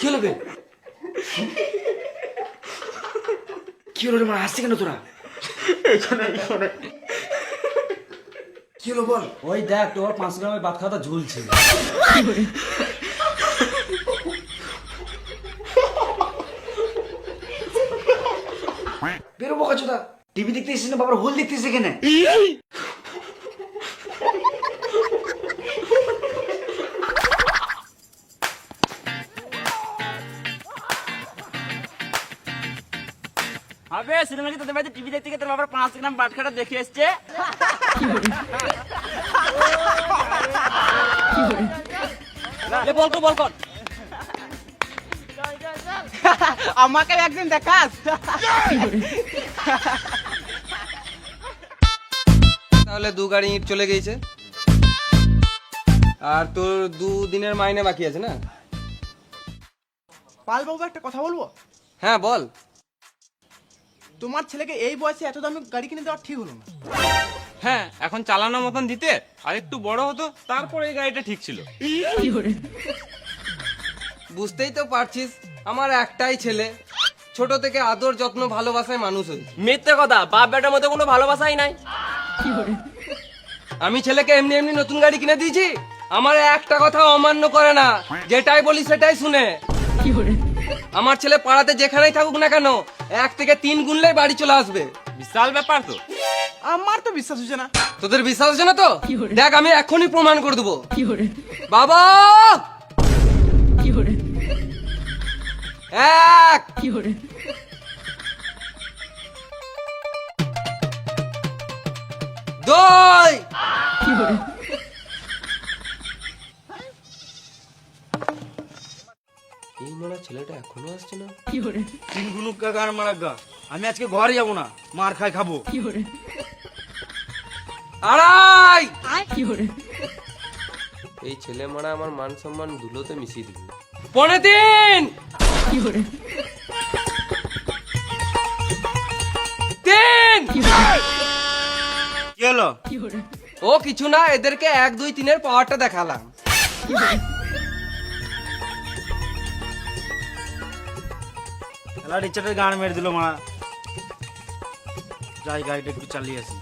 কি হলো বে কি হলো রে মানে হাসছে কেন তোরা? কি হলো বল? ওই দেখ তোর পাঁচ গ্রামের বাদ খাতা ঝুলছে। বেরো বোকা টিভি দেখতে এসেছিস না? বাবার হোল দেখতেছিস এখানে? আবে শুনে নাকি তোদের বাড়িতে টিভি দেখতে গিয়ে তোর বাবার পাঁচ গ্রাম বাটখাটা দেখে এসছে? বল তো বল কর আমাকে একদিন দেখাস। তাহলে দু গাড়ি ইট চলে গিয়েছে। আর তোর দু দিনের মাইনে বাকি আছে না? পালবাবু একটা কথা বলব? হ্যাঁ বল। তোমার ছেলেকে এই বয়সে এত দামি গাড়ি কিনে দেওয়া ঠিক হলো না। হ্যাঁ এখন চালানোর মতন দিতে আর একটু বড় হতো তারপরে এই গাড়িটা ঠিক ছিল। বুঝতেই তো পারছিস আমার একটাই ছেলে। ছোট থেকে আদর যত্ন ভালোবাসায় মানুষ হয়েছে মিথ্যে কথা বাপ বেটার মধ্যে কোনো ভালোবাসাই নাই। আমি ছেলেকে এমনি এমনি নতুন গাড়ি কিনে দিয়েছি আমার একটা কথা অমান্য করে না যেটাই বলি সেটাই শুনে। আমার ছেলে পাড়াতে যেখানেই থাকুক না কেন এক থেকে তিন গুনলেই বাড়ি চলে আসবে। বিশাল ব্যাপার তো। আমার তো বিশ্বাস হচ্ছে না। তোদের বিশ্বাস হচ্ছে না তো? দেখ আমি এখনই প্রমাণ করে দেবো। বাবা! এক! দুই! মারা ছেলেটা এখনও আসছে না। তিন গুনুক গান মারা গা। আমি আজকে ঘরে যাব না মার খাই খাব। আড়াই! এই ছেলে মারা আমার মান সম্মান ধুলোতে মিশিয়ে দিবে পনে তিন তিন! কি হলো? ও কিছু না এদেরকে এক দুই তিনের পাওয়ারটা দেখালাম। খেলা রিচার্জের গান মেরে দিল মা। যাই গাড়িটা একটু চালিয়ে আসি।